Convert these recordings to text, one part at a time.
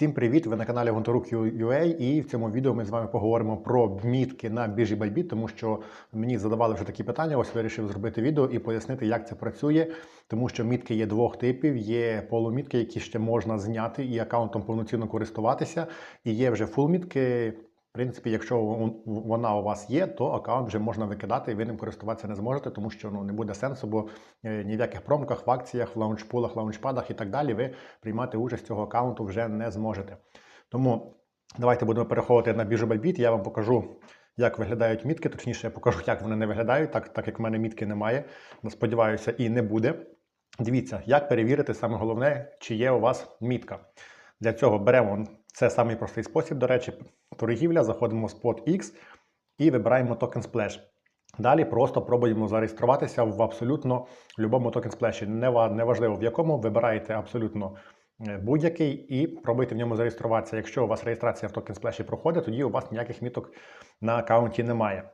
Всім привіт! Ви на каналі Гонторук.ua і в цьому відео ми з вами поговоримо про мітки на біржі Bybit, тому що мені задавали вже такі питання. Ось вирішив зробити відео і пояснити, як це працює. Тому що мітки є двох типів: є полумітки, які ще можна зняти і аккаунтом повноцінно користуватися. І є вже фулмітки. В принципі, якщо вона у вас є, то аккаунт вже можна викидати, і ви ним користуватися не зможете, тому що ну не буде сенсу, бо е, ні в яких промках, в акціях, в лаунчпулах, лаунчпадах і так далі ви приймати участь цього аккаунту вже не зможете. Тому давайте будемо переходити на біржу Bybit, Я вам покажу, як виглядають мітки. Точніше, я покажу, як вони не виглядають, так, так як в мене мітки немає. Сподіваюся, і не буде. Дивіться, як перевірити саме головне, чи є у вас мітка. Для цього беремо це самий простий спосіб, до речі, торгівля, заходимо в SpotX і вибираємо токен Splash. Далі просто пробуємо зареєструватися в абсолютно будь-якому токен сплеші. Неважливо в якому, вибираєте абсолютно е, будь-який і пробуйте в ньому зареєструватися. Якщо у вас реєстрація в токен сплеші проходить, тоді у вас ніяких міток на аккаунті немає.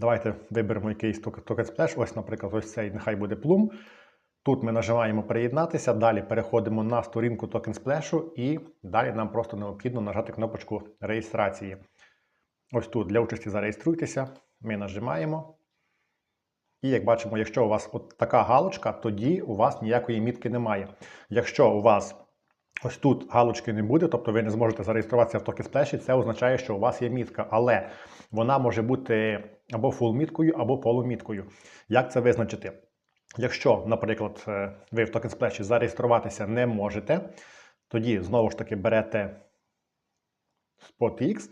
Давайте виберемо якийсь токен сплеш. Ось, наприклад, ось цей нехай буде плум. Тут ми нажимаємо приєднатися, далі переходимо на сторінку токен сплешу і далі нам просто необхідно нажати кнопочку реєстрації. Ось тут для участі зареєструйтеся, ми нажимаємо. І як бачимо, якщо у вас от така галочка, тоді у вас ніякої мітки немає. Якщо у вас ось тут галочки не буде, тобто ви не зможете зареєструватися в сплеші, це означає, що у вас є мітка, але вона може бути або фул-міткою, або полуміткою. Як це визначити? Якщо, наприклад, е, ви в Splash зареєструватися не можете, тоді знову ж таки берете SpotX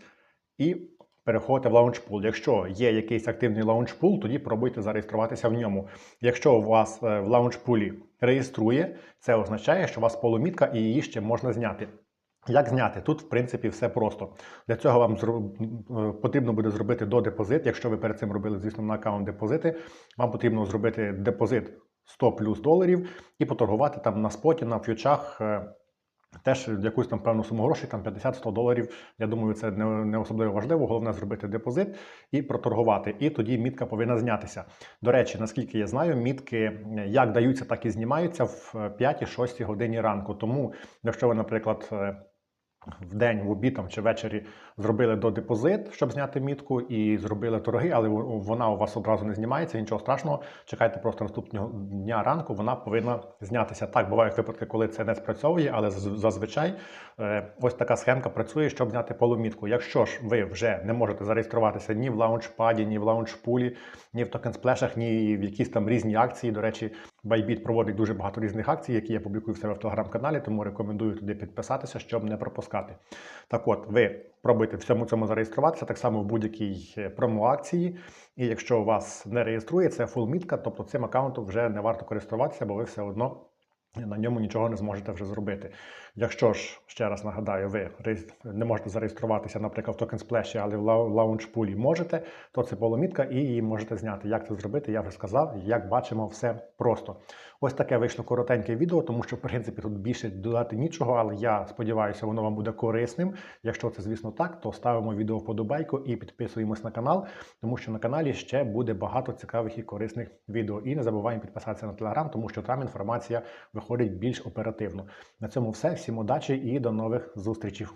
і переходите в LaunchPool. Якщо є якийсь активний LaunchPool, тоді пробуйте зареєструватися в ньому. Якщо у вас е, в LaunchPool реєструє, це означає, що у вас полумітка і її ще можна зняти. Як зняти? Тут, в принципі, все просто. Для цього вам е, потрібно буде зробити до депозит. Якщо ви перед цим робили, звісно, на аккаунт депозити, вам потрібно зробити депозит 100 плюс доларів і поторгувати там на споті, на фьючах е, Теж якусь там певну суму грошей, там 50-100 доларів. Я думаю, це не не особливо важливо. Головне зробити депозит і проторгувати. І тоді мітка повинна знятися. До речі, наскільки я знаю, мітки як даються, так і знімаються в 5-6 годині ранку. Тому, якщо ви, наприклад, е, в день, в обід там, чи ввечері зробили до депозит, щоб зняти мітку, і зробили торги, але вона у вас одразу не знімається, нічого страшного. Чекайте просто наступного дня ранку, вона повинна знятися. Так, бувають випадки, коли це не спрацьовує, але зазвичай е, ось така схемка працює, щоб зняти полумітку. Якщо ж ви вже не можете зареєструватися ні в лаунчпаді, ні в лаунчпулі, ні в токенсплешах, ні в якісь там різні акції. До речі, Bybit проводить дуже багато різних акцій, які я публікую в себе в телеграм-каналі, тому рекомендую туди підписатися, щоб не пропускати. Так от, ви пробуйте всьому цьому зареєструватися, так само в будь-якій е, промо-акції. І якщо у вас не реєструє, це фулмітка, тобто цим аккаунтом вже не варто користуватися, бо ви все одно на ньому нічого не зможете вже зробити. Якщо ж, ще раз нагадаю, ви не можете зареєструватися, наприклад, в Token Splash, але в лаунчпулі можете, то це поломітка і її можете зняти. Як це зробити, я вже сказав, як бачимо, все просто. Ось таке вийшло коротеньке відео, тому що, в принципі, тут більше додати нічого, але я сподіваюся, воно вам буде корисним. Якщо це, звісно, так, то ставимо відео вподобайку і підписуємось на канал, тому що на каналі ще буде багато цікавих і корисних відео. І не забуваємо підписатися на телеграм, тому що там інформація виходить більш оперативно. На цьому все. Всім удачі і до нових зустрічей.